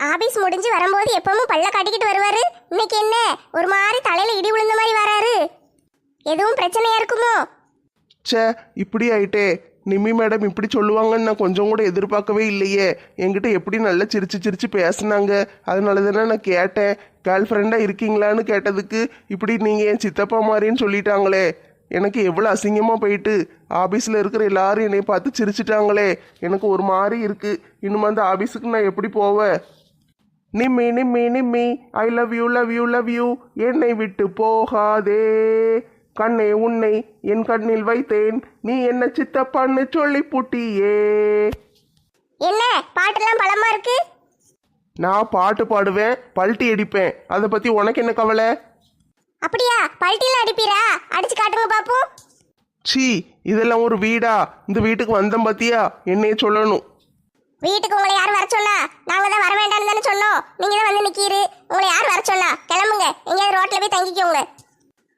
Office முடிஞ்சு வரும்போது எப்பவும் பல்ல காட்டிக்கிட்டு வருவாரு. இன்னைக்கு என்ன? ஒரு மாதிரி தலையில இடி விழுந்த மாதிரி வராரு. எதுவும் பிரச்சனையா இருக்குமோ? ச்சே இப்படி ஆயிட்டே. நிம்மி மேடம் இப்படி சொல்லுவாங்கன்னு நான் கொஞ்சம் கூட எதிர்பார்க்கவே இல்லையே. என்கிட்ட எப்படி நல்லா சிரிச்சு சிரிச்சு பேசுனாங்க? அதனால தானே நான் கேட்டேன். கேர்ள் ஃப்ரெண்டாக இருக்கீங்களான்னு கேட்டதுக்கு இப்படி நீங்கள் என் சித்தப்பா மாதிரின்னு சொல்லிட்டாங்களே. எனக்கு எவ்வளோ அசிங்கமாக போயிட்டு. ஆஃபீஸில் இருக்கிற எல்லாரும் என்னை பார்த்து சிரிச்சிட்டாங்களே. எனக்கு ஒரு மாதிரி இருக்குது இன்னும் அந்த ஆஃபீஸுக்கு நான் எப்படி போவேன்? Nimmi Nimmi Nimmi. I love you love you love you என்னை விட்டு போகாதே. கண்ணே உன்னை என் கண்ணில் வைத்தேன். நீ என்ன சித்தப்பான்னு சொல்லி புட்டியே. என்ன? பாட்டெல்லாம் பலமா இருக்கு? நான் பாட்டு பாடுவேன் பல்ட்டி அடிப்பேன். அதை பற்றி உனக்கு என்ன கவலை? அப்படியா? பல்ட்டில அடிப்பீரா? அடிச்சு காட்டுங்க பாப்போம். ச்சீ இதெல்லாம் ஒரு வீடா? இந்த வீட்டுக்கு வந்தேன் பார்த்தியா என்னைய சொல்லணும். வீட்டுக்கு உங்களை யார் வர சொன்னா நாங்க தான் வர வேண்டாம்னு தானே சொன்னோம். நீங்க தான் வந்து நிக்கீரு. உங்களை யார் வர சொன்னா கிளம்புங்க. எங்கேயாவது ரோட்ல போய் தங்கிக்கோங்க.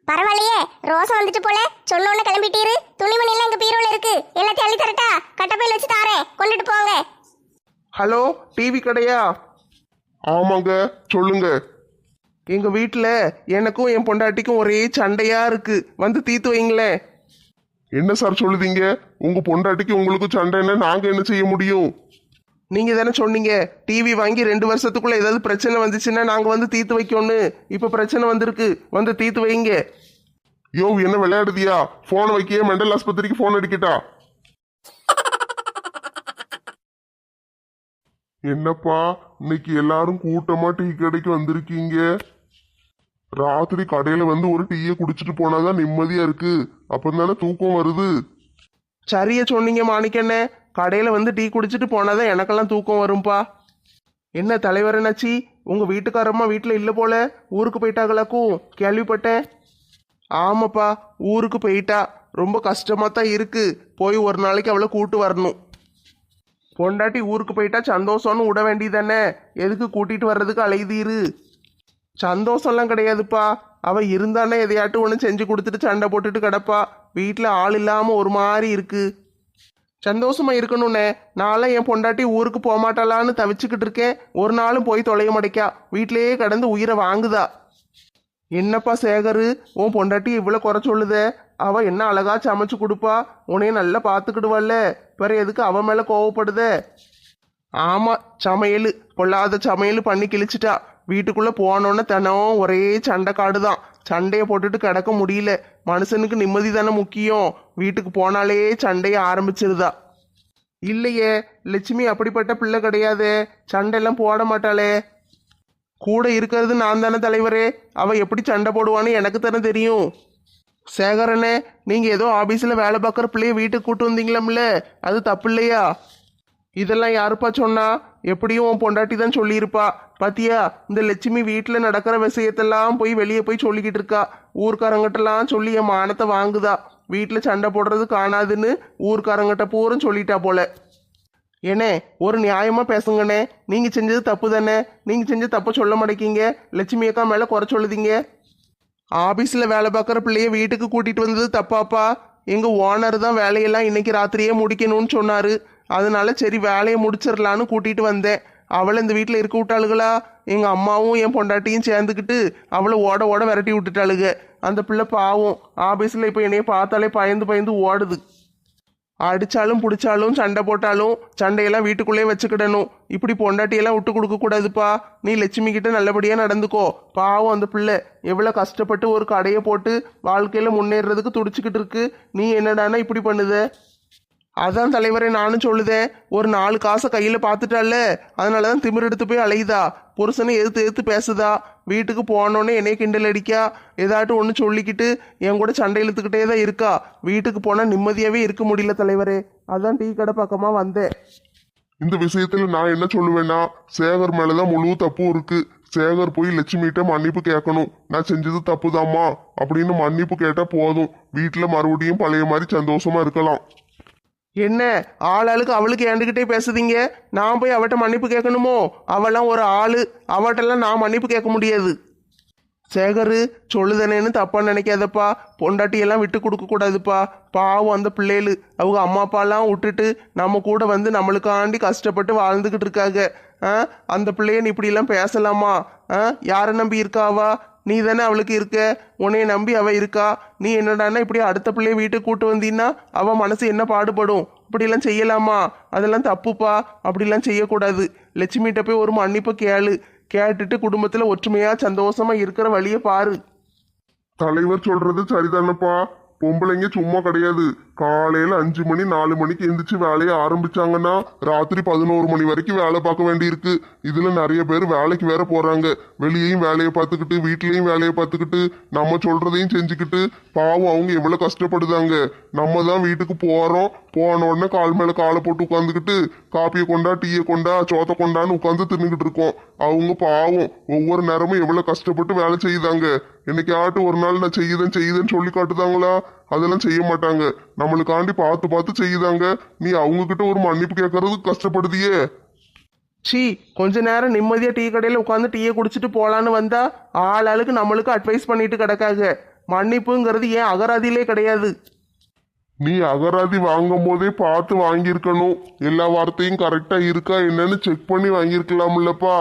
பரவாயில்லையே ரோசம் வந்துட்டு போல. சொன்னோன்னு கிளம்பிட்டீரு. துணிமணி எல்லாம் எங்க பீரோல இருக்கு. எல்லாத்தையும் அள்ளி தரட்டா. கட்டப்பையில் வச்சு தாரேன். கொண்டுட்டு போங்க. ஹலோ டிவி கடையா? ஆமாங்க சொல்லுங்க. எங்கள் வீட்டில் எனக்கும் என் பொண்டாட்டிக்கும் ஒரே சண்டையாக இருக்கு. வந்து தீர்த்து வைங்களேன். என்ன சார் சொல்லுதீங்க? உங்க பொண்டாட்டிக்கு உங்களுக்கு சண்டைன்னா நாங்க என்ன செய்ய முடியும்? நீங்கள் தானே சொன்னீங்க டிவி வாங்கி ரெண்டு வருஷத்துக்குள்ள ஏதாவது பிரச்சனை வந்துச்சுன்னா நாங்கள் வந்து தீர்த்து வைக்கோன்னு. இப்போ பிரச்சனை வந்திருக்கு வந்து தீர்த்து வைங்க. யோ என்ன விளையாடுதியா? போன் வைக்க மெண்டல் ஆஸ்பத்திரிக்கு போன் அடிக்கட்டா? என்னப்பா இன்னைக்கு எல்லாரும் கூட்டமா டீ கடைக்கு வந்திருக்கீங்க? ராத்திரி கடையில வந்து ஒரு டீயை குடிச்சிட்டு போனாதான் நிம்மதியா இருக்கு. அப்பந்தானே தூக்கம் வருது. சரியா சொன்னீங்க மாணிக்கண்ணே. கடையில் வந்து டீ குடிச்சிட்டு போனாதான் எனக்கெல்லாம் தூக்கம் வரும்பா. என்ன தலைவர் என்னாச்சி உங்கள் வீட்டுக்காரம்மா வீட்டில் இல்லை போல? ஊருக்கு போயிட்டாங்களாக்கும் கேள்விப்பட்டேன். ஆமாப்பா ஊருக்கு போயிட்டா. ரொம்ப கஷ்டமாக தான் இருக்குது போய் ஒரு நாளைக்கு அவளை கூட்டு வரணும். பொண்டாட்டி ஊருக்கு போயிட்டா சந்தோஷம்னு விட வேண்டியதானே? எதுக்கு கூட்டிகிட்டு வர்றதுக்கு அலைதீரு சந்தோஷம்லாம் கிடையாதுப்பா. அவள் இருந்தானே எதையாட்டும் ஒன்று செஞ்சு கொடுத்துட்டு சண்டை போட்டுட்டு கிடப்பா. வீட்டில் ஆள் இல்லாமல் ஒரு மாதிரி இருக்குது சந்தோஷமா இருக்கணும்னே. நான்லாம் என் பொண்டாட்டி ஊருக்கு போகமாட்டாளான்னு தவிச்சுக்கிட்டு இருக்கேன். ஒரு நாளும் போய் தொலைய மாட்டேக்கா. வீட்டிலேயே கடந்து உயிரை வாங்குதா. என்னப்பா சேகரு உன் பொண்டாட்டி இவ்வளோ குறை சொல்லுதே. அவ என்ன அழகா சமைச்சு கொடுப்பா. உன்னைய நல்லா பார்த்துக்கிடுவாள்ல. பிற எதுக்கு அவன் மேலே கோவப்படுத? ஆமாம் சமையல். பொல்லாத சமையல் பண்ணி கிழிச்சிட்டா. வீட்டுக்குள்ள போனோன்னே தினம் ஒரே சண்டை காடுதான். சண்டையை போட்டுட்டு கிடக்க முடியல. மனுஷனுக்கு நிம்மதி தானே முக்கியம். வீட்டுக்கு போனாலே சண்டையை ஆரம்பிச்சிருதா. இல்லையே லட்சுமி அப்படிப்பட்ட பிள்ளை கிடையாதே. சண்டையெல்லாம் போட மாட்டாளே. கூட இருக்கிறது நான் தானே தலைவரே. அவ எப்படி சண்டை போடுவான்னு எனக்கு தானே தெரியும். சேகரனே நீங்க ஏதோ ஆபீஸ்ல வேலை பார்க்குற பிள்ளைய வீட்டுக்கு கூட்டு வந்தீங்களாம்ல? அது தப்பு இல்லையா? இதெல்லாம் யாருப்பா சொன்னா? எப்படியும் உன் பொண்டாட்டி தான் சொல்லியிருப்பா. பாத்தியா இந்த லட்சுமி வீட்டில் நடக்கிற விஷயத்தெல்லாம் போய் வெளியே போய் சொல்லிக்கிட்டு இருக்கா. ஊர்க்காரங்கிட்டலாம் சொல்லி என் மானத்தை வாங்குதா. வீட்டில் சண்டை போடுறது காணாதுன்னு ஊர்க்காரங்கிட்ட பூரம் சொல்லிட்டா போல. ஏனே ஒரு நியாயமா பேசுங்கண்ணே. நீங்க செஞ்சது தப்பு தானே நீங்க செஞ்ச தப்பை சொல்ல மாட்டேங்கிங்க லட்சுமி அக்கா மேல குறை சொல்லுதீங்க? ஆபீஸ்ல வேலை பார்க்குற பிள்ளைய வீட்டுக்கு கூட்டிட்டு வந்தது தப்பாப்பா? எங்க ஓனர் தான் வேலையெல்லாம் இன்னைக்கு ராத்திரியே முடிக்கணும்னு சொன்னாரு. அதனால சரி வேலையை முடிச்சிடலான்னு கூட்டிகிட்டு வந்தேன். அவளை இந்த வீட்டில் இருக்க விட்டாளுகளா? எங்கள் அம்மாவும் என் பொண்டாட்டியும் சேர்ந்துக்கிட்டு அவளை ஓட ஓட விரட்டி விட்டுட்டாளுங்க அந்த பிள்ளை பாவம். ஆஃபீஸில் இப்போ என்னைய பார்த்தாலே பயந்து பயந்து ஓடுது. அடித்தாலும் பிடிச்சாலும் சண்டை போட்டாலும் சண்டையெல்லாம் வீட்டுக்குள்ளேயே வச்சுக்கிடணும். இப்படி பொண்டாட்டியெல்லாம் விட்டு கொடுக்கக்கூடாதுப்பா நீ லட்சுமி கிட்ட நல்லபடியாக நடந்துக்கோ. பாவம் அந்த பிள்ளை. எவ்வளோ கஷ்டப்பட்டு ஒரு கடையை போட்டு வாழ்க்கையில் முன்னேறதுக்கு துடிச்சிக்கிட்டு இருக்கு. நீ என்னடான்னா இப்படி பண்ணுத? அதான் தலைவரே நானும் சொல்லுதேன். ஒரு நாலு காசை கையில் பார்த்துட்டால அதனால தான் திமிர் எடுத்து போய் அலையுதா? புருஷனை எதிர்த்து எதிர்த்து பேசுதா? வீட்டுக்கு போனோடனே என்னைய கிண்டல் அடிக்கா? ஏதாட்டும் ஒன்று சொல்லிக்கிட்டு என் கூட சண்டை இழுத்துக்கிட்டே தான் இருக்கா? வீட்டுக்கு போனால் நிம்மதியாகவே இருக்க முடியல தலைவரே. அதான் டீ கடை பக்கமாக வந்தேன். இந்த விஷயத்துல நான் என்ன சொல்லுவேன்னா சேகர் மேலதான் முழு தப்பும் இருக்கு. சேகர் போய் லட்சுமிகிட்ட மன்னிப்பு கேட்கணும். நான் செஞ்சது தப்புதாம்மா? அப்படின்னு மன்னிப்பு கேட்டா போதும். வீட்டுல மறுபடியும் பழைய மாதிரி சந்தோஷமா இருக்கலாம். என்ன ஆளாளுக்கு அவளுக்கு ஏண்டுகிட்டே பேசுதீங்க? நான் போய் அவட்ட மன்னிப்பு கேட்கணுமோ? அவெல்லாம் ஒரு ஆளு. அவட்டெல்லாம் நான் மன்னிப்பு கேட்க முடியாது. சேகரு சொல்லுதனேன்னு தப்பா நினைக்காதப்பா. பொண்டாட்டியெல்லாம் விட்டு கொடுக்க கூடாதுப்பா. பாவம் அந்த பிள்ளைகளு. அவங்க அம்மா அப்பாலாம் விட்டுட்டு நம்ம கூட வந்து நம்மளுக்காண்டி கஷ்டப்பட்டு வாழ்ந்துக்கிட்டு இருக்காங்க. ஆ? அந்த பிள்ளைய நீ இப்படிலாம் பேசலாமா? ஆ? யாரை நம்பி இருக்காவா? நீ தானே அவளுக்கு இருக்க? உன்னைய நம்பி அவள் இருக்கா? நீ என்னடான்னா இப்படி அடுத்த பிள்ளைய வீட்டுக்கு கூட்டு வந்தீன்னா அவள் மனசு என்ன பாடுபடும்? இப்படிலாம் செய்யலாமா? அதெல்லாம் தப்புப்பா. அப்படிலாம் செய்யக்கூடாது. லட்சுமிகிட்ட போய் ஒரு மன்னிப்பு கேளு. கேட்டுட்டு குடும்பத்தில் ஒற்றுமையாக சந்தோஷமாக இருக்கிற வழியை பாரு. தலைவர் சொல்றது சரிதானப்பா. பொம்பளைங்க சும்மா கிடையாது. காலையில அஞ்சு மணி நாலு மணிக்கு எந்திரிச்சு வேலையை ஆரம்பிச்சாங்கன்னா ராத்திரி பதினோரு மணி வரைக்கும் வேலை பார்க்க வேண்டியிருக்கு. இதுல நிறைய பேர் வேலைக்கு வேற போறாங்க. வெளியேயும் வேலையை பார்த்துக்கிட்டு வீட்லயும் வேலையை பார்த்துக்கிட்டு நம்ம சொல்றதையும் செஞ்சுக்கிட்டு பாவம் அவங்க எவ்வளவு கஷ்டப்படுதாங்க. நம்ம தான் வீட்டுக்கு போறோம். போன உடனே கால் மேல காலை போட்டு உட்காந்துக்கிட்டு காப்பியை கொண்டா டீயை கொண்டா சோத்தை கொண்டான்னு உட்காந்து தின்னுக்கிட்டு இருக்கோம். அவங்க பாவம் ஒவ்வொரு நேரமும் எவ்வளோ கஷ்டப்பட்டு வேலை செய்யுதாங்க என்னைக்காட்டும் ஒரு நாள் நான் செய்யுதேன் செய்யுதேன்னு சொல்லி காட்டுதாங்களா? அதெல்லாம் செய்ய மாட்டாங்க. நம்மளுக்காண்டி பார்த்து பார்த்து செய்யுதாங்க. நீ அவங்கக்கிட்ட ஒரு மன்னிப்பு கேட்கறதுக்கு கஷ்டப்படுதியே. சி கொஞ்ச நேரம் நிம்மதியா டீ கடையில் உட்காந்து டீயை குடிச்சிட்டு போலான்னு வந்தா ஆள் ஆளுக்கு நம்மளுக்கு அட்வைஸ் பண்ணிட்டு கிடக்காங்க. மன்னிப்புங்கிறது ஏன் அகராதியிலே கிடையாது? நீ அகராதி வாங்கும் போதே பார்த்து வாங்கியிருக்கணும். எல்லா வார்த்தையும் கரெக்டா இருக்கா என்னன்னு செக் பண்ணி வாங்கியிருக்கலாம்லப்பா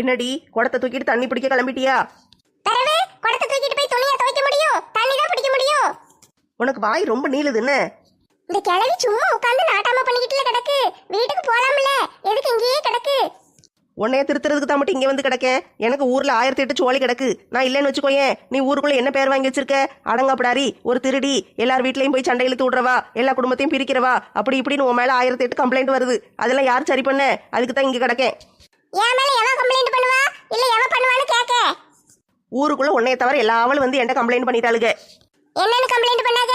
என்னடி குடத்தை தூக்கிட்டு தண்ணி பிடிக்க கிளம்பிட்டியா? பிறகு குடத்தை தூக்கிட்டு போய் துணியை துவைக்க முடியும்? தண்ணி தான் பிடிக்க முடியும்? உனக்கு வாய் ரொம்ப நீளுது என்ன? இந்த கிழவி சும்மா உட்காந்து நாட்டாம பண்ணிக்கிட்டுல கிடக்கு. வீட்டுக்கு போலாம்ல. எதுக்கு இங்கேயே கிடக்கு? உன்னைய திருத்துறதுக்கு தான் மட்டும் இங்கே வந்து கிடக்கேன். எனக்கு ஊரில் ஆயிரத்தி எட்டு சோழி கிடக்கு. நான் இல்லைன்னு வச்சுக்கோயேன் நீ ஊருக்குள்ளே என்ன பேர் வாங்கி வச்சிருக்க? அடங்காப்படாரி ஒரு திருடி எல்லார் வீட்லேயும் போய் சண்டை இழுத்து விட்றவா எல்லா குடும்பத்தையும் பிரிக்கிறவா? அப்படி இப்படின்னு உன் மேலே ஆயிரத்தி எட்டு கம்ப்ளைண்ட் வருது. அதெல்லாம் யார் சரி பண்ண? அதுக்கு தான் இங்கே கிடக்கேன். என் மேல எவன் கம்ப்ளைண்ட் பண்ணுவா? இல்ல எவன் பண்ணுவான்னு கேட்க ஊருக்குள்ளே உன்னைய தவிர எல்லா ஆளும் வந்து என்கிட்ட கம்ப்ளைண்ட் பண்ணிட்டாளுங்க என்னன்னு கம்ப்ளைண்ட் பண்ணாங்க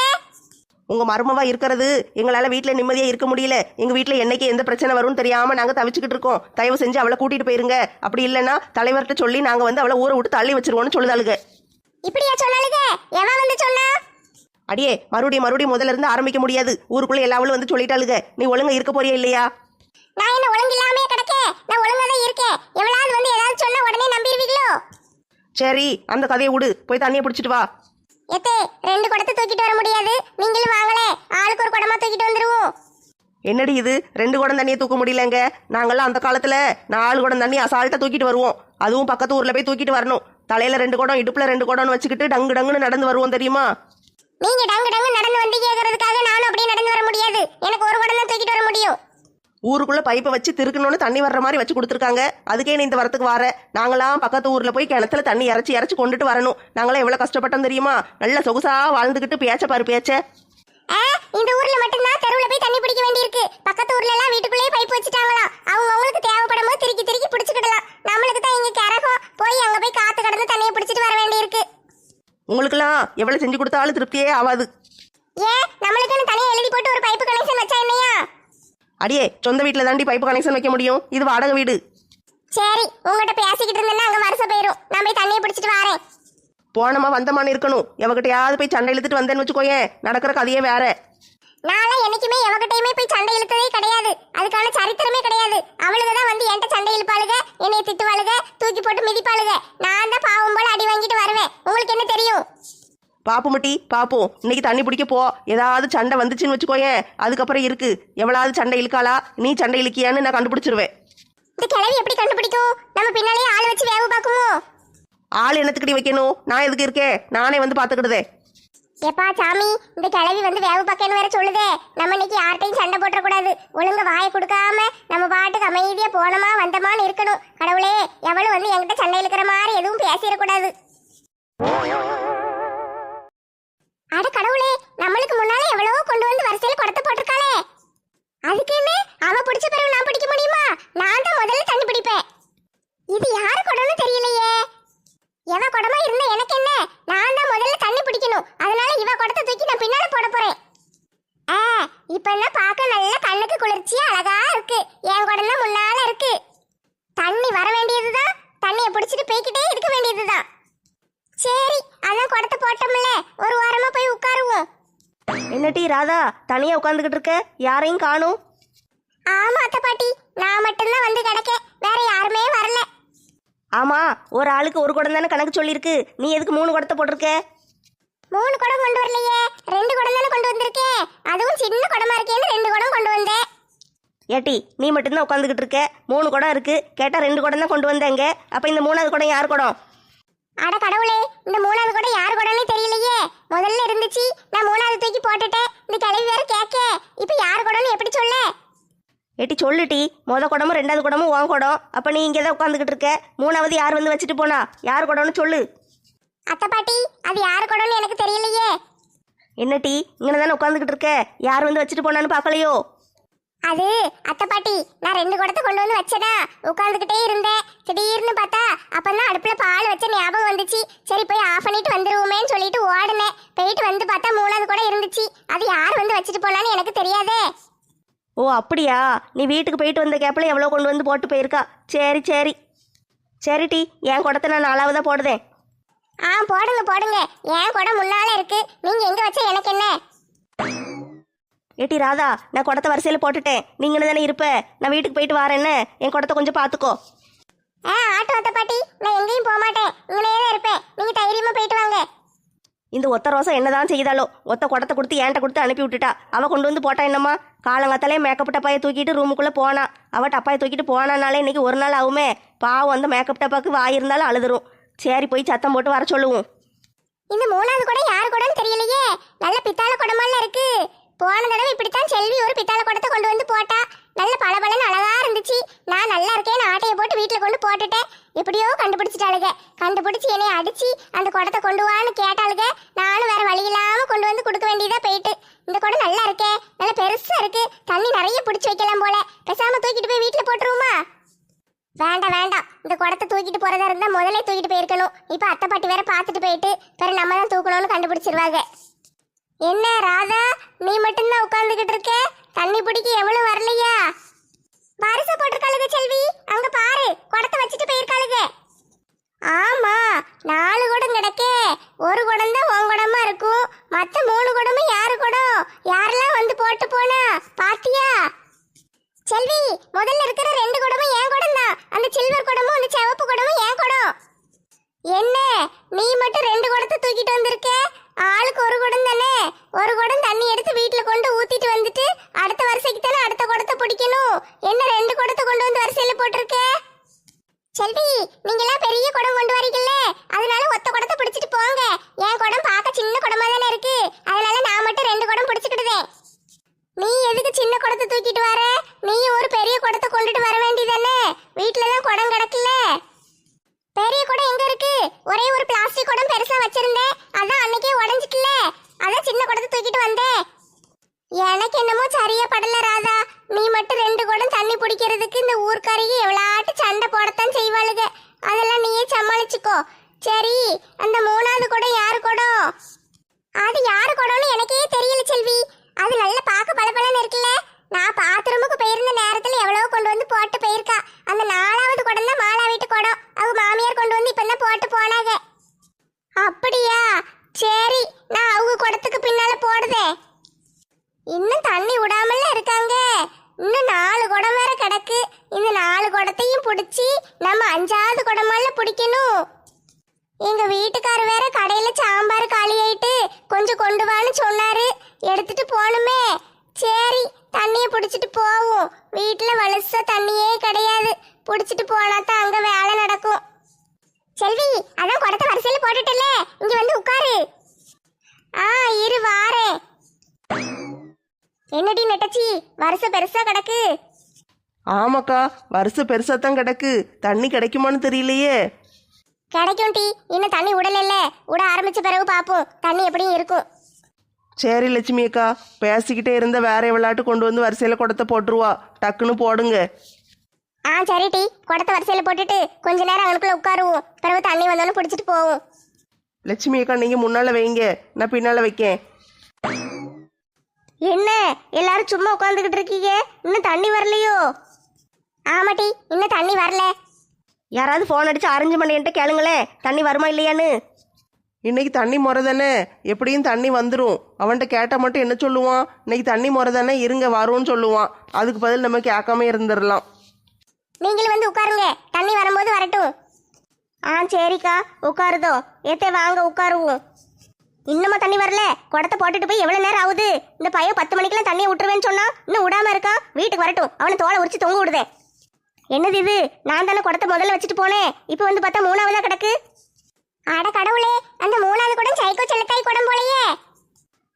உங்கள் மருமவா இருக்கிறது எங்களால் வீட்டில் நிம்மதியாக இருக்க முடியல எங்கள் வீட்டில் என்னைக்கு எந்த பிரச்சனை வரும்னு தெரியாமல் நாங்கள் தவிச்சுக்கிட்டு இருக்கோம். தயவு செஞ்சு அவளை கூட்டிகிட்டு போயிருங்க. அப்படி இல்லைன்னா தலைவர்கிட்ட சொல்லி நாங்கள் வந்து அவளை ஊரை விட்டு தள்ளி வச்சிருவோம்னு சொல்லுதாளுங்க இப்படியா சொன்னாலுங்க எவன் வந்து சொன்னா? அடியே மறுபடியும் மறுபடியும் முதல்ல இருந்து ஆரம்பிக்க முடியாது. ஊருக்குள்ள எல்லாவளும் வந்து சொல்லிட்டாளுங்க நீ ஒழுங்கா இருக்க போறியா இல்லையா? நான் என்ன ஒழுங்கு இல்லாமே கிடக்கேன் நான் ஒழுங்கா தான் இருக்கேன். எவ்வளவு வந்து ஏதாவது சொன்னா உடனே நம்பிடுவீங்களோ? சரி அந்த கதையை விடு. போய் தண்ணியை பிடிச்சிட்டு வா. எத்தே ரெண்டு குடத்தை தூக்கிட்டு வர முடியாது. நீங்களும் வாங்களே. ஆளுக்கு ஒரு குடமா தூக்கிட்டு வந்துருவோம். என்னடி இது? ரெண்டு குடம் தண்ணியை தூக்க முடியலங்க. நாங்கெல்லாம் அந்த காலத்துல நாலு குடம் தண்ணி அசால்ட்டா தூக்கிட்டு வருவோம். அதுவும் பக்கத்து ஊர்ல போய் தூக்கிட்டு வரணும். தலையில ரெண்டு குடம் இடுப்புல ரெண்டு குடம்னு வச்சுக்கிட்டு டங்கு டங்குன்னு நடந்து வருவோம் தெரியுமா? நீங்க டங்கு டங்கு நடந்து வந்தீங்கிறதுக்காக நானும் அப்படியே நடந்து வர முடியாது. எனக்கு ஒரு குடம் தான் தூக்கிட்டு வர முடியும். ஊருக்குள்ள பைப்பை வச்சு திருக்கணும்னு தண்ணி வர்ற மாதிரி வச்சு கொடுத்துருக்காங்க. அதுக்கே நீ இந்த வரத்துக்கு வர. நாங்களாம் பக்கத்து ஊர்ல போய் கிணத்துல தண்ணி இறச்சி இறச்சி கொண்டுட்டு வரணும். நாங்களாம் எவ்வளவு கஷ்டப்பட்டோம் தெரியுமா? நல்ல சொகுசா வாழ்ந்துகிட்டு பேச்ச பாரு பேச்ச. இந்த ஊர்ல மட்டும்தான் தெருவுல போய் தண்ணி பிடிக்க வேண்டியிருக்கு. பக்கத்து ஊர்ல எல்லாம் வீட்டுக்குள்ளேயே பைப் வச்சுட்டாங்களாம். அவங்க அவங்களுக்கு தேவைப்படும் போது திருக்கி திருக்கி பிடிச்சிக்கிடலாம். நம்மளுக்கு தான் இங்க கரகம். போய் அங்க போய் காத்து கடந்து தண்ணியை பிடிச்சிட்டு வர வேண்டியிருக்கு. உங்களுக்கெல்லாம் எவ்வளவு செஞ்சு கொடுத்தாலும் திருப்தியே ஆகாது ஏன்? நம்மளுக்குன்னு தனியா எழுதி போட்டு ஒரு பைப்பு கனெக்ஷன் வச்சா என்னையா? அடியே சொந்த வீட்டில் தாண்டி பைப்பு கனெக்ஷன் வைக்க முடியும். இது வாடகை வீடு. சரி உங்ககிட்ட பேசிக்கிட்டு இருந்தேன்னா அங்க வருஷம் போயிரும். நான் போய் தண்ணியை பிடிச்சிட்டு வரேன். போனமா வந்தமான்னு இருக்கணும். எவகிட்டயாவது போய் சண்டை இழுத்துட்டு வந்தேன்னு வச்சுக்கோயேன் நடக்கிற கதையே வேற. நான்லாம் என்னைக்குமே எவகிட்டயுமே போய் சண்டை இழுத்ததே கிடையாது. அதுக்கான சரித்திரமே கிடையாது. அவளுக தான் வந்து என்கிட்ட சண்டை இழுப்பாளுக என்னை திட்டுவாளுக தூக்கி போட்டு மிதிப்பாளுக. நான் தான் பாவம் போல அடி வாங்கிட்டு வருவேன். உங்களுக்கு என்ன பாப்புமட்டி பாப்போம். இன்னைக்கு தண்ணி பிடிக்க போ. ஏதாவது சண்டை வந்துச்சுன்னு வச்சுக்கோயேன் அதுக்கப்புறம் இருக்கு. எவ்வளவு சண்டை இழுக்காளா? நீ சண்டை இழுக்கியான்னு நான் கண்டுபிடிச்சிருவேன். இந்த கிழவி எப்படி கண்டுபிடிக்கும்? நம்ம பின்னாலேயே ஆள் வச்சு வேவு பார்க்குமோ? ஆள் என்னத்துக்கடி வைக்கணும்? நான் எதுக்கு இருக்கேன்? நானே வந்து பார்த்துக்கிடுதே. எப்பா சாமி இந்த கிழவி வந்து வேவு பார்க்கன்னு வேற சொல்லுதே. நம்ம இன்னைக்கு யார்ட்டையும் சண்டை போட்டுறக்கூடாது. ஒழுங்கா வாயை கொடுக்காம நம்ம பாட்டுக்கு அமைதியா போனோமா வந்தமான்னு இருக்கணும். கடவுளே எவளும் வந்து என்கிட்ட சண்டை இழுக்கிற மாதிரி எதுவும் பேசிடக்கூடாது. அட கடவுளே நம்மளுக்கு முன்னால எவ்வளவோ கொண்டு வந்து வரிசையில் குடத்தை போட்டிருக்காளே. அதுக்கு என்ன அவ பிடிச்ச பிறகு நான் பிடிக்க முடியுமா? நான் தான் முதல்ல தண்ணி பிடிப்பேன். இது யாரு குடம்னு தெரியலையே. எவ குடமா இருந்தா எனக்கு என்ன? நான் தான் முதல்ல தண்ணி பிடிக்கணும். அதனால இவ குடத்தை தூக்கி நான் பின்னால போட போறேன். ஆ இப்ப என்ன பார்க்க நல்ல கண்ணுக்கு குளிர்ச்சியா அழகா இருக்கு. என் குடம் தான் முன்னால இருக்கு. தண்ணி வர வேண்டியதுதான். தண்ணியை பிடிச்சிட்டு போய்க்கிட்டே இருக்க வேண்டியதுதான். சரி அதான் குடத்தை போட்டோம்ல. ஒரு வாரமா போய் உட்காருவோம் என்னட்டி ராதா? தனியா உட்காந்துக்கிட்டு இருக்க? யாரையும் காணும். ஆமா அத்தை பாட்டி. நான் மட்டும்தான் வந்து கிடக்கேன். வேற யாருமே வரல. ஆமா ஒரு ஆளுக்கு ஒரு குடம் தானே கணக்கு சொல்லியிருக்கு. நீ எதுக்கு மூணு குடத்தை போட்டிருக்க? மூணு குடம் கொண்டு வரலையே. ரெண்டு குடம் தானே கொண்டு வந்திருக்கேன் அதுவும் சின்ன குடமா இருக்கேன்னு ரெண்டு குடம் கொண்டு வந்தேன். ஏட்டி நீ மட்டும்தான் உட்காந்துக்கிட்டு இருக்க. மூணு குடம் இருக்கு. கேட்டா ரெண்டு குடம் தான் கொண்டு வந்தேங்க. அப்ப இந்த மூணாவது குடம் யார் குடம்? அட கடவுளே இந்த மூணாவது குடம் யார் குடம்னு தெரியலையே. முதல்ல இருந்துச்சு நான் மூணாவது தூக்கி போட்டுட்டேன். இந்த கிளவி வேற கேட்க இப்போ யார் குடம்னு எப்படி சொல்ல? ஏட்டி சொல்லுட்டி முத குடமும் ரெண்டாவது குடமும் உன் குடம். அப்ப நீ இங்கே தான் உட்காந்துக்கிட்டு இருக்க. மூணாவது யார் வந்து வச்சுட்டு போனா? யார் குடம்னு சொல்லு. அத்தை பாட்டி அது யார் குடம்னு எனக்கு தெரியலையே. என்ன டீ இங்கே தானே உட்காந்துக்கிட்டு இருக்க? யார் வந்து வச்சுட்டு போனான்னு பார்க்கலையோ? அது அத்தை பாட்டி நான் ரெண்டு குடத்தை கொண்டு வந்து வச்சதா உட்காந்துக்கிட்டே இருந்தேன். திடீர்னு பார்த்தா அப்பதான் அடுப்புல பால் வச்ச ஞாபகம் வந்துச்சு. சரி போய் ஆஃப் பண்ணிட்டு வந்துருவோமேன்னு சொல்லிட்டு ஓடுனேன். போயிட்டு வந்து பார்த்தா மூணாவது கூட இருந்துச்சு. அது யார் வந்து வச்சுட்டு போலான்னு எனக்கு தெரியாதே. ஓ அப்படியா? நீ வீட்டுக்கு போயிட்டு வந்த கேப்பில் எவ்வளோ கொண்டு வந்து போட்டு போயிருக்கா? சரி சரி. சரி டீ. என் குடத்தை நான் நாலாவதாக போடுதேன். ஆ போடுங்க போடுங்க. என் குடம் முன்னால இருக்கு. நீங்க எங்க வச்சா எனக்கு என்ன? ஏட்டி ராதா நான் குடத்தை வரிசையில் போட்டுட்டேன். நீங்களும் தானே இருப்ப. நான் வீட்டுக்கு போயிட்டு வரேன்ன. என் குடத்தை கொஞ்சம் பார்த்துக்கோ ஆ ஆட்டோ அத்தை பாட்டி. நான் எங்கேயும் போக மாட்டேன். இங்கனே தான் இருப்பேன். நீங்க தைரியமா போயிட்டு வாங்க. இந்த ஒத்த ரோசம் என்னதான் செய்தாலோ ஒத்த குடத்தை கொடுத்து ஏன்ட்ட கொடுத்து அனுப்பி விட்டுட்டா. அவ கொண்டு வந்து போட்டா என்னம்மா? காலங்காத்தாலே மேக்கப் டப்பாயை தூக்கிட்டு ரூமுக்குள்ள போனா. அவ டப்பாயை தூக்கிட்டு போனானாலே இன்னைக்கு ஒரு நாள் ஆகுமே. பாவம் அந்த மேக்கப் டப்பாக்கு வாய் இருந்தாலும் அழுதுரும். சரி போய் சத்தம் போட்டு வர சொல்லுவோம். இந்த மூணாவது குடம் யார் குடம்னு தெரியலையே. நல்ல பித்தாள குடமெல்லாம் இருக்கு. போன தடவை இப்படித்தான் செல்வி ஒரு பித்தாள குடத்தை கொண்டு வந்து போட்டா. நல்ல பளபளன்னு அழகா இருந்துச்சு. நான் நல்லா இருக்கேன்னு ஆட்டையை போட்டு வீட்டுல கொண்டு போட்டுட்டேன். எப்படியோ கண்டுபிடிச்சிட்டாளுக. கண்டுபிடிச்சி என்னை அடிச்சு அந்த குடத்தை கொண்டு வான்னு கேட்டாளுக. நானும் வேற வழி இல்லாம கொண்டு வந்து கொடுக்க வேண்டியதா போயிட்டு. இந்த குடம் நல்லா இருக்கே. நல்ல பெருசா இருக்கு. தண்ணி நிறைய பிடிச்சி வைக்கலாம் போல. பெசாம தூக்கிட்டு போய் வீட்டுல போட்டுருவோமா? வேண்டாம் வேண்டாம். இந்த குடத்தை தூக்கிட்டு போறதா இருந்தா முதல்ல தூக்கிட்டு போயிருக்கணும். இப்ப அத்தை பாட்டி வேற பார்த்துட்டு போயிட்டு. பிறகு நம்ம தான் தூக்கணும்னு கண்டுபிடிச்சிருவாங்க என்ன ராதா? நீ மட்டும்தான் உட்கார்ந்துகிட்டு இருக்க? தண்ணி பிடிக்க எவ்வளவு வரலையா? வரிசை போட்டிருக்காளுக செல்வி. அங்க பாரு குடத்தை வச்சுட்டு போயிருக்காளுக ஆமா நாலு குடம் கிடக்கே. ஒரு குடம் தான் உன் குடமா இருக்கும். மத்த மூணு குடமும் யாரு குடம்? யாரெல்லாம் வந்து போட்டு போனா? பாத்தியா? செல்வி முதல்ல இருக்கிற ரெண்டு குடமும் என் குடம் தான். அந்த சில்வர் குடமும் அந்த சிவப்பு குடமும் என் குடம். என்ன? நீ மட்டும் ரெண்டு குடத்தை தூக்கிட்டு வந்திருக்க? ஆளுக்கு ஒரு குடம் தானே? ஒரு குடம் தண்ணி எடுத்து வீட்டுல கொண்டு ஊத்திட்டு வந்துட்டு அடுத்த வரிசைக்கு தானே அடுத்த குடத்தை பிடிக்கணும்? என்ன ரெண்டு குடத்தை கொண்டு வந்து வரிசையில போட்டிருக்க? செல்வி நீங்களாம் பெரிய குடம் கொண்டு வரீங்கல்ல. அதனால ஒத்த குடத்தை பிடிச்சிட்டு போங்க. என் குடம் பார்க்க சின்ன குடமா தானே இருக்கு. அதனால நான் மட்டும் ரெண்டு குடம் பிடிச்சிக்கிடுதேன் நீ எதுக்கு சின்ன குடத்தை தூக்கிட்டு வர? நீ ஒரு பெரிய குடத்தை கொண்டுட்டு வர வேண்டியதானே வீட்ல தான் குடம் கிடக்குல்ல. பெரிய குடம் எங்க இருக்கு? ஒரே ஒரு பிளாஸ்டிக் குடம் பெருசா வச்சிருந்தேன். அதான் அன்னைக்கே உடைஞ்சிட்டுல அதான் சின்ன குடத்தை தூக்கிட்டு வந்தேன். எனக்கு என்னமோ சரியா படல ராதா. நீ மட்டும் ரெண்டு குடம் தண்ணி பிடிக்கிறதுக்கு இந்த ஊர்க்காரிக்கு எவ்வளாட்டு சண்டை போடத்தான் செய்வாளுக. அதெல்லாம் நீயே சமாளிச்சுக்கோ. சரி அந்த மூணாவது குடம் யாரு குடம்? அது யாரு குடம்னு எனக்கே தெரியல செல்வி. அது நல்ல பார்க்க பளபளன்னு இருக்குல்ல. நான் பாத்ரூமுக்கு போயிருந்த நேரத்துல எவ்வளவோ கொண்டு வந்து போட்டு போயிருக்கா. அந்த நாலாவது குடம் தான் மாலா வீட்டு குடம். அவங்க மாமியார் கொண்டு வந்து இப்ப போட்டு போனாங்க. அப்படியா? சரி நான் அவங்க குடத்துக்கு பின்னால போடுதே. இன்னும் தண்ணி விடாமல இருக்காங்க. இன்னும் நாலு குடம் வேற கிடக்கு. இந்த நாலு குடத்தையும் பிடிச்சி நம்ம அஞ்சாவது குடமால பிடிக்கணும். எங்க வீட்டுக்கார் வேற கடையில சாம்பார் காலி ஆயிட்டு கொஞ்சம் கொண்டு வான்னு சொன்னாரு. எடுத்துட்டு போகணுமே. சரி தண்ணியை பிடிச்சிட்டு போவோம். வீட்டுல வலுசா தண்ணியே கிடையாது. பிடிச்சிட்டு போனா தான் அங்க வேலை நடக்கும். செல்வி அதான் குடத்தை வரிசையில போட்டுட்டல இங்க வந்து உட்காரு. ஆ இரு வாரேன். என்னடி நெட்டச்சி வரிசை பெருசா கிடக்கு. ஆமாக்கா வருஷம் பெருசாக தான் கிடக்கு. தண்ணி கிடைக்குமான்னு தெரியலையே. கிடைக்கும் டி. இன்னும் தண்ணி விடல விட ஆரம்பிச்ச பிறகு பார்ப்போம் தண்ணி எப்படியும் இருக்கும். சரி லட்சுமி அக்கா. பேசிக்கிட்டே இருந்த வேற விளையாட்டு கொண்டு வந்து வரிசையில் குடத்தை போட்டுருவா. டக்குன்னு போடுங்க. ஆ சரி டி. குடத்தை வரிசையில் போட்டுட்டு கொஞ்ச நேரம் அவனுக்குள்ள உட்காருவோம். பிறகு தண்ணி வந்தோன்னு பிடிச்சிட்டு போவோம். லட்சுமி அக்கா நீங்கள் முன்னால் வைங்க. நான் பின்னால் வைக்கேன். என்ன? எல்லாரும் சும்மா உட்காந்துக்கிட்டு இருக்கீங்க? இன்னும் தண்ணி வரலையோ? ஆமாட்டி இன்னும் தண்ணி வரல. யாராவது ஃபோன் அடிச்சு அரேஞ்ச் பண்ணிட்டு கேளுங்களேன். தண்ணி வருமா இல்லையான்னு? இன்னைக்கு தண்ணி முறை தானே? எப்படியும் தண்ணி வந்துடும் அவன்கிட்ட கேட்டால் மட்டும் என்ன சொல்லுவான்? இன்னைக்கு தண்ணி முறை தானே இருங்க வரும்னு சொல்லுவான். அதுக்கு பதில் நம்ம கேட்காம இருந்துடலாம். நீங்களும் வந்து உட்காருங்க. தண்ணி வரும்போது வரட்டும். ஆ சரிக்கா. உட்காருதோ. ஏத்தே வாங்க உட்காருவோம் இன்னுமா தண்ணி வரல? குடத்தை போட்டுட்டு போய் எவ்வளோ நேரம் ஆகுது? இந்த பையன் பத்து மணிக்கெல்லாம் தண்ணியை விட்டுருவேன்னு சொன்னா இன்னும் விடாம இருக்கா? வீட்டுக்கு வரட்டும். அவனை தோலை உரிச்சு தொங்க விடுதே என்னது இது? நான் தானே குடத்தை முதல்ல வச்சுட்டு போனேன். இப்போ வந்து பார்த்தா மூணாவதா கிடக்கு? அட கடவுளே அந்த மூணாவது குடம் சைக்கோ செல்லத்தாய் குடம் போலயே.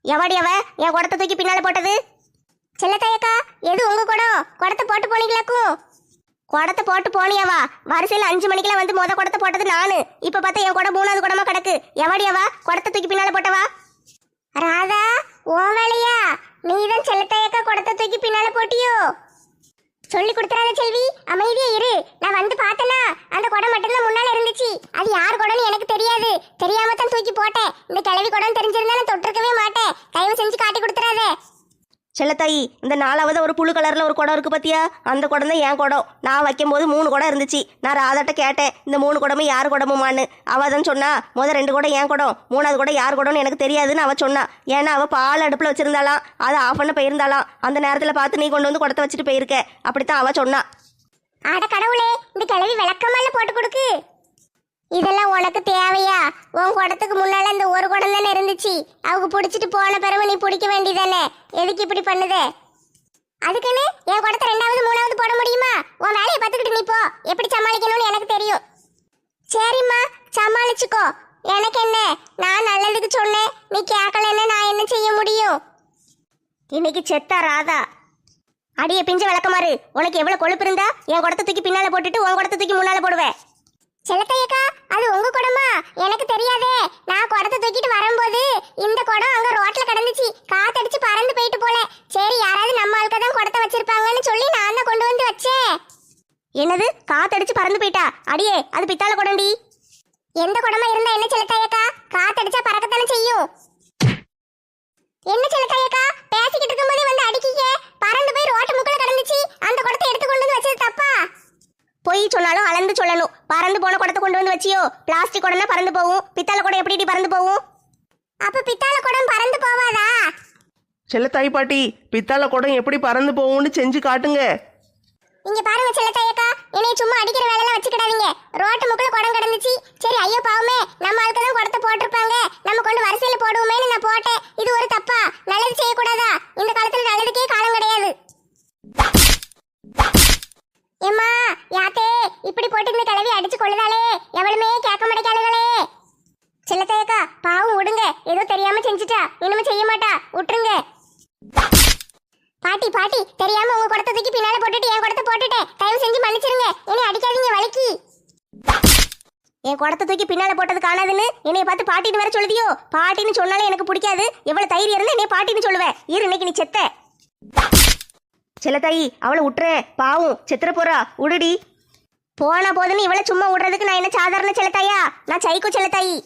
எவாடி அவ? என் குடத்தை தூக்கி பின்னால போட்டது? செல்லத்தாயக்கா எது உங்க குடம்? குடத்தை போட்டு போனீங்களாக்கும் குடத்தை போட்டு போனியாவா? வரிசையில் அஞ்சு மணிக்கெல்லாம் வந்து மொத குடத்தை போட்டது நானு. இப்ப பார்த்தா என் குடம் மூணாவது குடமா கிடக்கு. எவாடியாவா குடத்தை தூக்கி பின்னால போட்டவா? ராதா ஓ வேலையா? நீதான் செல்லத்தாயக்கா குடத்தை தூக்கி பின்னால போட்டியோ? சொல்லி கொடுத்துறாத செல்வி. அமைதியா இரு. நான் வந்து பார்த்தனா அந்த குடம் மட்டும்தான் முன்னால இருந்துச்சு. அது யார் குடம்னு எனக்கு தெரியாது. தெரியாம தான் தூக்கி போட்டேன். இந்த கிளவி குடம் தெரிஞ்சிருந்தா நான் தொட்டிருக்கவே மாட்டேன். தயவு செஞ்சு காட்டி கொடுத்துறாத. செல்லத்தாயி இந்த நாலாவது ஒரு புழு கலரில் ஒரு குடம் இருக்குது பார்த்தியா அந்த குடம் தான் என் குடம். நான் வைக்கும்போது மூணு குடம் இருந்துச்சு. நான் ராதாட்ட கேட்டேன் இந்த மூணு குடமும் யார் குடமுமான்னு. அவள் தான் சொன்னா முதல் ரெண்டு குடம் என் குடம் மூணாவது குடம் யார் குடம்னு எனக்கு தெரியாதுன்னு அவள் சொன்னா. ஏன்னா அவள் பால் அடுப்பில் வச்சுருந்தாலாம் அதை ஆஃப் பண்ண போயிருந்தாலாம் அந்த நேரத்தில் பார்த்து நீ கொண்டு வந்து குடத்தை வச்சுட்டு போயிருக்க. அப்படித்தான் அவள் சொன்னா. அட கடவுளே இந்த கிளவி விளக்கமால போட்டு கொடுக்கு. இதெல்லாம் உனக்கு தேவையா? உன் குடத்துக்கு முன்னால இந்த ஒரு குடம் தானே இருந்துச்சு. அவங்க பிடிச்சிட்டு போன பிறகு நீ பிடிக்க வேண்டியதானே? எதுக்கு இப்படி பண்ணுதே? அதுக்குன்னு என் குடத்தை ரெண்டாவது மூணாவது போட முடியுமா? உன் வேலையை பார்த்துக்கிட்டு நீ போ. எப்படி சமாளிக்கணும்னு எனக்கு தெரியும். சரிம்மா சமாளிச்சுக்கோ. எனக்கு என்ன? நான் நல்லதுக்கு சொன்னேன். நீ கேட்கலன்னு நான் என்ன செய்ய முடியும்? இன்னைக்கு செத்தா ராதா. அடியே பிஞ்ச விளக்கமாறு. உனக்கு எவ்வளோ கொழுப்பு இருந்தா என் குடத்தை தூக்கி பின்னால போட்டுட்டு உன் குடத்தை தூக்கி முன்னால போடுவேன் செல்லத்தையக்கா அது உங்க குடமா? எனக்கு தெரியாதே. நான் குடத்தை தூக்கிட்டு வரும்போது இந்த குடம் அங்க ரோட்ல கிடந்துச்சு. காத்தடிச்சு பறந்து போயிட்டு போல. சரி யாராவது நம்ம ஆளுக்க தான் குடத்தை வச்சிருப்பாங்கன்னு சொல்லி நான் தான் கொண்டு வந்து வச்சேன். என்னது? காத்தடிச்சு பறந்து போயிட்டா? அடியே அது பித்தாள குடம்டி. எந்த குடமா இருந்தா என்ன செல்லத்தாயக்கா காத்தடிச்சா பறக்கத்தானே செய்யும். என்ன செல்லத்தாயக்கா பேசிக்கிட்டு இருக்கும்போதே வந்து அடிக்கீங்க. பறந்து போய் ரோட்டு முக்கில் கிடந்துச்சு. அந்த குடத்தை எடுத்து கொண்டு வந்து வச்சது தப்பா? பொய் சொன்னாலும் அளந்து சொல்லணும். பறந்து போன குடத்தை கொண்டு வந்து வச்சியோ? பிளாஸ்டிக் குடம்னா பறந்து போகும். பித்தளை குடம் எப்படி பறந்து போகும்? அப்ப பித்தளை குடம் பறந்து போவாதா? செல்லத்தாய் பாட்டி பித்தாள குடம் எப்படி பறந்து போகும்னு செஞ்சு காட்டுங்க. இங்க பாருங்க செல்லத்தாயக்கா என்னைய சும்மா அடிக்கிற வேலையெல்லாம் வச்சுக்கிடாதீங்க. ரோட்டு முக்கில் குடம் கிடந்துச்சு. சரி ஐயோ பாவமே. நம்ம ஆளுக்கு தான் குடத்தை போட்டிருப்பாங்க. நம்ம கொண்டு வரிசையில போடுவோமேன்னு நான் போட்டேன். இது ஒரு தப்பா? நல்லது செய்யக்கூடாதா? இந்த காலத்துல நல்லதுக்கே காலம் கிடையாது. ஏம்மா யாத்தே இப்படி போட்டு இந்த கிளவி அடிச்சு கொள்ளுதாளே. எவளுமே கேட்க மாட்டேங்காளுகளே செல்லத்தையக்கா பாவம் விடுங்க. ஏதோ தெரியாம செஞ்சுட்டா. இனிமே செய்ய மாட்டா. விட்டுருங்க. பாட்டி பாட்டி தெரியாம உங்க குடத்தை தூக்கி பின்னால போட்டுட்டு என் குடத்தை போட்டுட்டேன். தயவு செஞ்சு மன்னிச்சிருங்க. என்னை அடிக்காதீங்க வலிக்கு என் குடத்தை தூக்கி பின்னால போட்டது காணாதுன்னு என்னைய பார்த்து பாட்டின்னு வேற சொல்லுதியோ? பாட்டின்னு சொன்னாலே எனக்கு பிடிக்காது. எவ்வளவு தைரியம் இருந்தா என்னைய பாட்டின்னு சொல்லுவேன் இரு இன்னைக்கு நீ செத்த. செல்லத்தாயி அவளை விட்டுற பாவம் செத்துற போறா உடுடி. போன போதுன்னு இவளை சும்மா விடுறதுக்கு நான் என்ன சாதாரண செல்லத்தாயா? நான் சைக்கோ செல்லத்தாயி.